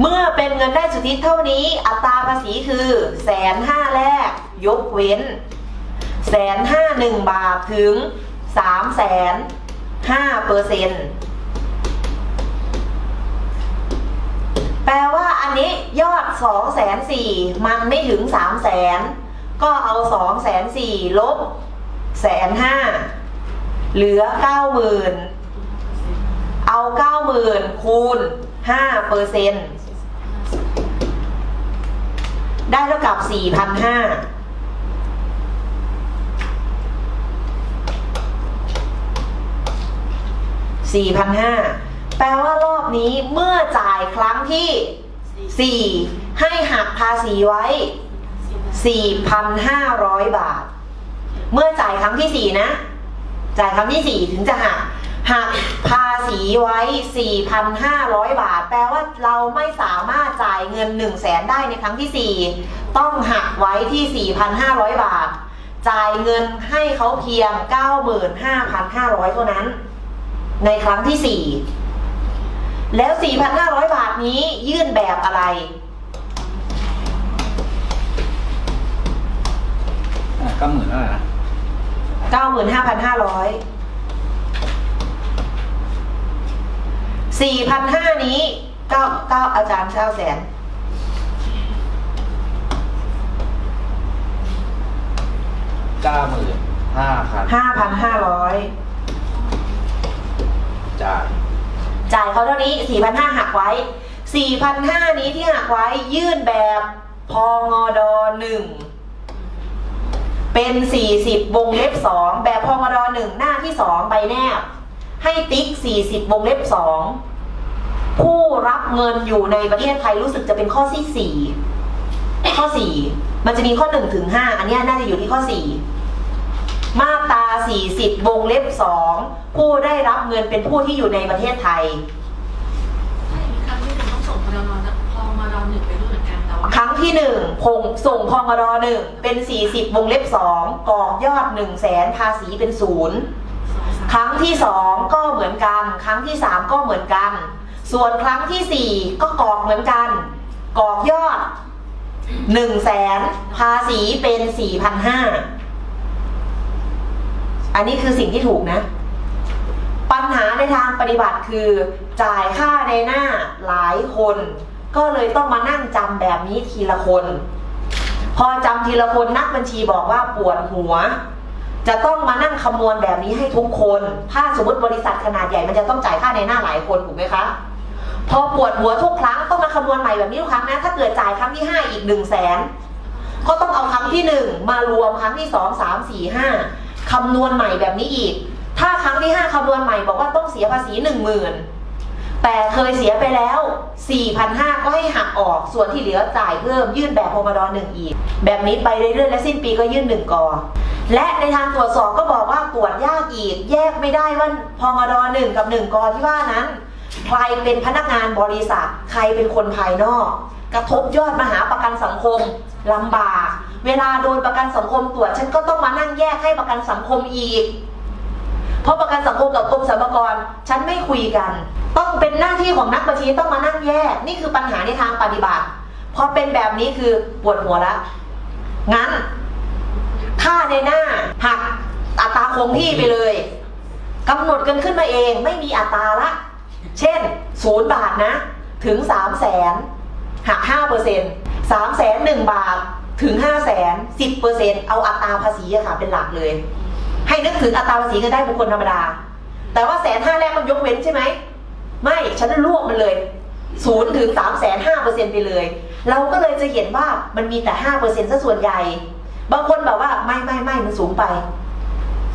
เมื่อเป็นเงินได้สุทธิเท่านี้ อัตราภาษีคือแสนห้าแรก ยกเว้นแสนห้าหนึ่งบาทถึงสามแสนห้าเปอร์เซ็นต์แปลว่าอันนี้ยอดสองแสนสี่มันไม่ถึงสามแสนก็เอาสองแสนสี่ลบแสนห้าเหลือเก้าหมื่นเอาเก้าหมื่นคูณห้าเปอร์เซ็นต์ ได้เท่ากับสี่พันห้า4,500แปลว่ารอบนี้เมื่อจ่ายครั้งที่4ให้หักภาษีไว้4,500บาท เมื่อจ่ายครั้งที่4นะ จ่ายครั้งที่4ถึงจะหัก หักภาษีไว้ 4,500 บาท แปลว่าเราไม่สามารถจ่ายเงิน 1 0 0 0 0แสนได้ในครั้งที่ 4 ต้องหักไว้ที่ 4,500 บาท จ่ายเงินให้เขาเพียง 95,500 เท่านั้น ในครั้งที่ 4 แล้ว 4,500 บาทนี้ยื่นแบบอะไรก็หมื่นแล้วนะ95,500 4,500นี้9 9อาจารย์9แสนเก้าหมื่นห้าพัน5,500จ่ายจ่ายเขาเท่านี้4,500หักไว้4,500นี้ที่หักไว้ยื่นแบบพงด1เป็น40วงเล็บ2แบบพงด1หน้าที่2ใบแนบให้ติ๊ก40วงเล็บ2 ผู้รับเงินอยู่ในประเทศไทยรู้สึกจะเป็นข้อที่4ข้อ4มันจะมีข้อ1ถึง5อันเนี้ยน่าจะอยู่ที่ข้อ4มาตรา40วงเล็บ2ผู้ได้รับเงินเป็นผู้ที่อยู่ในประเทศไทยถ้าอย่างนี้ครั้งที่หนึ่งต้องส่งพลนะพอมารอหนึ่งไปด้วยเหมือนกันแต่ว่าครั้งที่หนึ่งพงส่งพงรหนึ่งเป็น40วงเล็บ2กรอกยอด1 0 0 0 0แสนภาษีเป็นศูนย์สองสามครั้งที่2ก็เหมือนกัน ครั้งที่3ก็เหมือนกัน ส่วนครั้งทีสี่ 4 ก็กรอกเหมือนกัน กรอกยอด1 0 0 0 0แสนภาษีเป็น4,500อันนี้คือสิ่งที่ถูกนะ ปัญหาในทางปฏิบัติคือจ่ายค่าในหน้าหลายคน ก็เลยต้องมานั่งจำแบบนี้ทีละคน พอจำทีละคนนักบัญชีบอกว่าปวดหัวจะต้องมานั่งคำนวณแบบนี้ให้ทุกคน ถ้าสมมติบริษัทขนาดใหญ่มันจะต้องจ่ายค่าในหน้าหลายคนถูกไหมคะ พอปวดหัวทุกครั้งต้องมาคำนวณใหม่แบบนี้ทุกครั้งนะ ถ้าเกิดจ่ายครั้งที่ 5 อีก1 0 0 0 0แสนก็ต้องเอาครั้งที่ 1 มารวมครั้งที่ 2 3 4 5คำนวณใหม่แบบนี้อีก ถ้าครั้งที่ 5คำนวณใหม่บอกว่าต้องเสียภาษี 10,000 แต่เคยเสียไปแล้ว 4,500 ก็ให้หักออกส่วนที่เหลือจ่ายเพิ่มยื่นแบบพมดหนึ่งอีก แบบนี้ไปเรื่อยๆและสิ้นปีก็ยื่นหนึ่งกอและในทางตรวจสอบก็บอกว่าตรวจยากอีก แยกไม่ได้ว่าพมดหนึ่งกับหนึ่งกอที่ว่านั้น ใครเป็นพนักงานบริษัท ใครเป็นคนภายนอก กระทบยอดมหาประกันสังคมลำบาก เวลาโดนประกันสังคมตรวจฉันก็ต้องมานั่งแยกให้ประกันสังคมอีก เพราะประกันสังคมกับกรมสรรพากรฉันไม่คุยกัน ต้องเป็นหน้าที่ของนักบัญชีต้องมานั่งแยก นี่คือปัญหาในทางปฏิบัติพอเป็นแบบนี้คือปวดหัวละงั้นค่าในหน้าหักอัตราคงที่ไปเลยกำหนดกันขึ้นมาเองไม่มีอัตราละ เช่นศูนย์บาทนะ ถึงสามแสนหักห้าเปอร์เซ็นต์สามแสนหนึ่งบาทถึงห้าแสนสิบเปอร์เซ็นต์เอาอัตราภาษีอะค่ะเป็นหลักเลย ให้นึกถึงอัตราภาษีเงินได้บุคคลธรรมดา แต่ว่าแสนห้าแรกมันยกเว้นใช่ไหม ไม่ ฉันรวบมันเลยศูนย์ถึงสามแสนห้าเปอร์เซ็นต์ไปเลย เราก็เลยจะเห็นว่ามันมีแต่ห้าเปอร์เซ็นต์ซะส่วนใหญ่ บางคนแบบว่าไม่ไม่ไม่มันสูงไป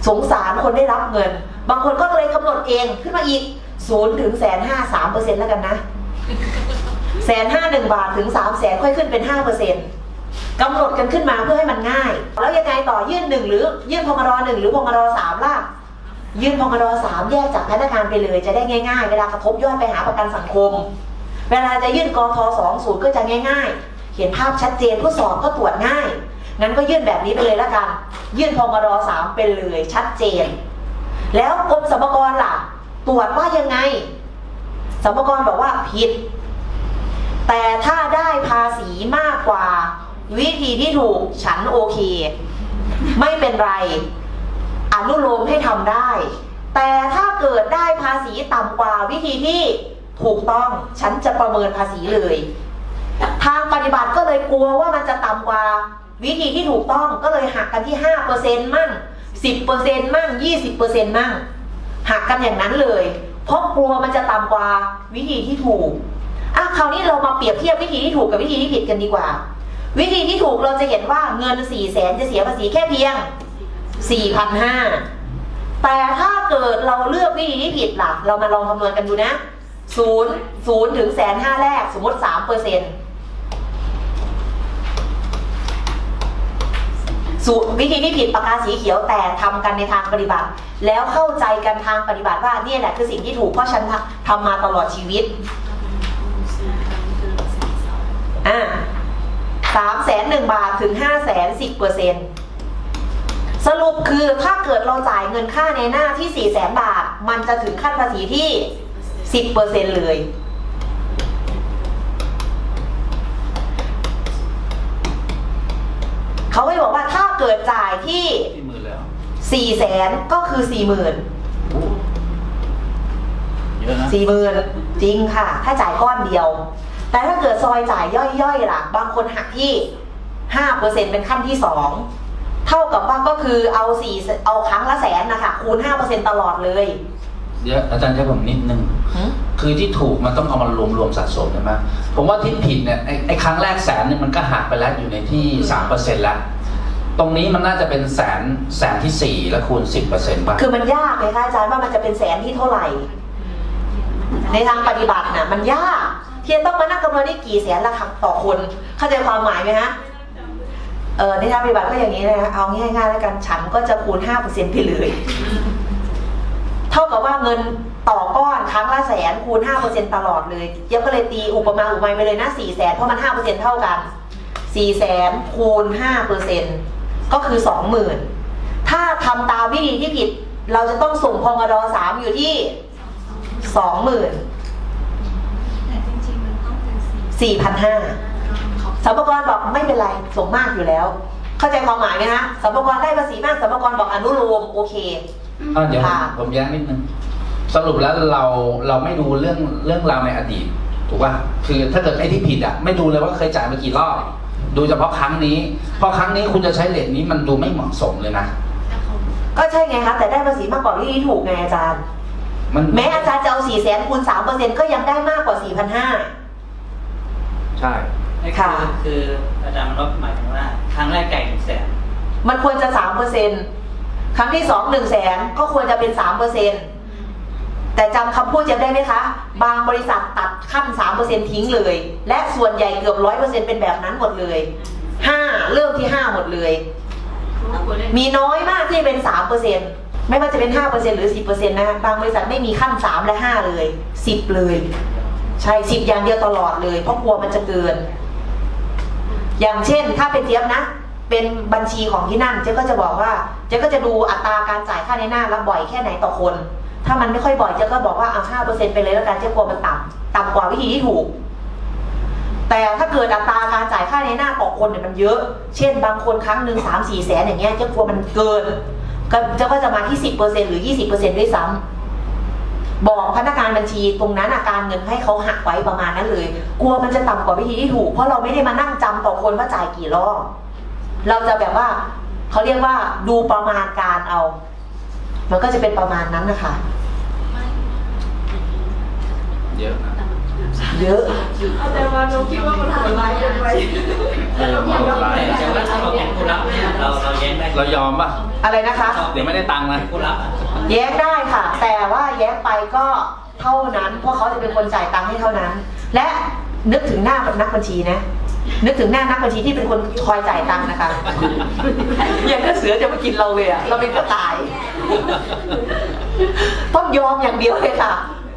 สงสารคนได้รับเงิน บางคนก็เลยกำหนดเองขึ้นมาอีก ศูนย์ถึงแสนห้าสามเปอร์เซ็นต์แล้วกันนะแสนห้าหนึ่งบาทถึงสามแสนค่อยขึ้นเป็นห้าเปอร์เซ็นต์กำหนดกันขึ้นมาเพื่อให้มันง่าย แล้วยังไงต่อยื่นหนึ่งหรือ ยื่นพงรหนึ่งหรือพงรสามล่ะยื่นพงรสามแยกจากพนักงานไปเลย จะได้ง่ายๆ เวลากระทบยอดไปหาประกันสังคม เวลาจะยื่นกทสองศูนย์ก็จะง่าย ๆ เห็นภาพชัดเจนผู้สอบก็ตรวจง่ายงั้นก็ยื่นแบบนี้ไปเลยละกัน ยื่นพงรสามเป็นเลยชัดเจน แล้วกรมสรรพากรล่ะ ตรวจว่ายังไงสรรพากรบอกว่าผิด แต่ถ้าได้ภาษีมากกว่า วิธีที่ถูกฉันโอเค ไม่เป็นไร อนุโลมให้ทำได้ แต่ถ้าเกิดได้ภาษีต่ำกว่าวิธีที่ถูกต้องฉันจะประเมินภาษีเลย ทางปฏิบัติก็เลยกลัวว่ามันจะต่ำกว่าวิธีที่ถูกต้องก็เลยหักกันที่5%มั่ง 10%มั่ง 20%มั่ง หักกันอย่างนั้นเลย เพราะกลัวมันจะต่ำกว่าวิธีที่ถูกอะคราวนี้เรามาเปรียบเทียบวิธีที่ถูกกับวิธีที่ผิดกันดีกว่า วิธีที่ถูกเราจะเห็นว่าเงิน4ี่แสนจะเสียภาษีแค่เพียง4,500แต่ถ้าเกิดเราเลือกวิธีที่ผิดล่ะ เรามาลองคำนวณกันดูนะศูนย์ศูนย์ถึงแสนห้าแรกสมมติสามเปอร์เซ็นต์ สูตรวิธีที่ผิดปากกาสีเขียวแต่ทำกันในทางปฏิบัติ แล้วเข้าใจกันทางปฏิบัติว่าเนี่ยแหละคือสิ่งที่ถูกเพราะฉันทำมาตลอดชีวิตอ่าสามแสนหนึ่งบาทถึงห้าแสนสิบเปอร์เซ็นสรุปคือถ้าเกิดเราจ่ายเงินค่าในหน้าที่สี่แสนบาท มันจะถึงขั้นภาษีที่สิบเปอร์เซ็นเลย เขาให้บอ กว่าถ้าเกิดจ่ายที่ที่มือแล้วสี่แสนก็คือสี่หมื่นเยอะนะสี่หมื่นจริงค่ะ ถ้าจ่ายก้อนเดียว แต่ถ้าเกิดซอยจ่ายย่อยๆล่ะ บางคนหักที่ห้าเปอร์เซ็นเป็นขั้นที่สองเท่ากับว่าก็คือเอาสี่เอาครั้งละแสนนะคะคูณห้าเปอร์เซ็นตลอดเลยเดี๋ยวอาจารย์ใช้ผมนิดนึง คือที่ถูกมันต้องเอามารวมรวมๆสะสมใช่ไหมผมว่าที่ผิดเนี่ยไอ้ไอ้ครั้งแรกแสนหนึงมันก็หักไปแล้วอยู่ในที่สามเปอร์เซ็นต์แล้ว ตรงนี้มันน่าจะเป็นแสนแสนที่สี่แล้วคูณสิบเปอร์เซ็นต์ป่ะคือมันยากเลยค่ะอาจารย์ว่ามันจะเป็นแสนที่เท่าไหร่ ในทางปฏิบัติน่ะมันยากเที่จะต้องมานั่งคำนวณนี่กี่แสนละครั้งต่อคน เข้าใจความหมายไหมฮะเออในทางปฏิบัติก็อย่างนี้เลยนะเอาง่ายๆแล้วกันฉันก็จะคูณห้าเปอร์เซ็นต์ไปเลยเท่ากับว่าเงินต่อก้อนครั้งละแสนคูณห้าเปอร์เซ็นต์ตลอดเลยเจ๊ยบก็เลยตีอุปมาอุปไมยไปเลยนะสี่แสนเพราะมันห้าเปอร์เซ็นต์เท่ากันสี่แสนคูณห้าเปอร์เซ็นต์ ก็คือสองหมื่นถ้าทำตามวิธีที่ผิด เราจะต้องส่งพงดอสามอยู่ที่สองหมื่นแต่จริงๆมันต้องเป็นสี่สี่พันห้าสัมภากรบอกไม่เป็นไรส่งมากอยู่แล้ว เข้าใจความหมายไหมฮะสัมภากรได้ภาษีมากสัมภากรบอกอนุโลมโอเคอะเดี๋ยวผมค่ะผมแย้งนิดนึงสรุปแล้วเราเราไม่ดูเรื่องเรื่องราวในอดีตถูกป่ะคือถ้าเกิดไอ้ที่ผิดอะ ไม่ดูเลยว่าเคยจ่ายมากี่รอบ ดูเฉพาะครั้งนี้ เพราะครั้งนี้คุณจะใช้เลทนี้มันดูไม่เหมาะสมเลยนะแต่เขาก็ใช่ไงคะแต่ได้ภาษีมากกว่าวิธีถูกไงอาจารย์ มันแม้อาจารย์จะเอาสี่แสนคูณสามเปอร์เซ็นก็ยังได้มากกว่าสี่พันห้าใช่นี่ค่ะคือคืออาจารย์มันหมายถึงว่า ครั้งแรกไก่หนึ่งแสนมันควรจะสามเปอร์เซ็นครั้งที่สองหนึ่งแสนก็ควรจะเป็นสามเปอร์เซ็น แต่จำคำพูดจะได้ไหมคะ บางบริษัทตัดขั้นสามเปอร์เซ็นทิ้งเลย และส่วนใหญ่เกือบร้อยเปอร์เซ็นเป็นแบบนั้นหมดเลยห้าเริ่มที่ห้าหมดเลย มีน้อยมากที่เป็นสามเปอร์เซ็นไม่ว่าจะเป็นห้าเปอร์เซ็นหรือสิบเปอร์เซ็นนะบางบริษัทไม่มีขั้นสามและห้าเลยสิบเลย ใช่สิบอย่างเดียวตลอดเลย เพราะกลัวมันจะเกิน อย่างเช่นถ้าเป็นเทียบนะเป็นบัญชีของที่นั่นเจ๊ก็จะบอกว่าเจ๊ก็จะดูอัตราการจ่ายค่าในหน้ารับบ่อยแค่ไหนต่อคน ถ้ามันไม่ค่อยบ่อยเจ๊ก็บอกว่าเอาห้าเปอร์เซ็นไปเลยแล้วกันเจ๊กลัวมันต่ำต่ำกว่าวิธีที่ถูก แต่ถ้าเกิดอัตราการจ่ายค่าในหน้าต่อคนเนี่ยมันเยอะ เช่น บางคนครั้งหนึ่งสามสี่แสนอย่างเงี้ยเจ๊กลัวมันเกินก็เจ๊ก็จะมาที่สิบเปอร์เซ็นหรือยี่สิบเปอร์เซ็นด้วยซ้ำบอกพนักงานบัญชีตรงนั้นอาการเงินให้เขาหักไว้ประมาณนั้นเลย กลัวมันจะต่ำกว่าวิธีที่ถูก เพราะเราไม่ได้มานั่งจำต่อคนว่าจ่ายกี่รอบเราจะแบบว่าเขาเรียกว่าดูประมาณการเอามันก็จะเป็นประมาณนั้นนะคะ เยอะนะเยอะแต่ว่าเราคิดว่ามันโหดร้ายเกินไปเออมันโหดร้ายแต่ว่าถ้าเราเป็นผู้รับเนี่ยเราเราแย้งได้เรายอมป่ะอะไรนะคะ เดี๋ยวไม่ได้ตังค์นะผู้รับอะแย้งได้ค่ะ แต่ว่าแย้งไปก็เท่านั้น เพราะเขาจะเป็นคนจ่ายตังค์ให้เท่านั้น และนึกถึงหน้านักบัญชีนะ นึกถึงหน้านักบัญชีที่เป็นคนคอยจ่ายตังค์นะคะ อย่างถ้าเสือจะมากินเราเลยอะเราเป็นกระต่าย ต้องยอมอย่างเดียวเลยค่ะ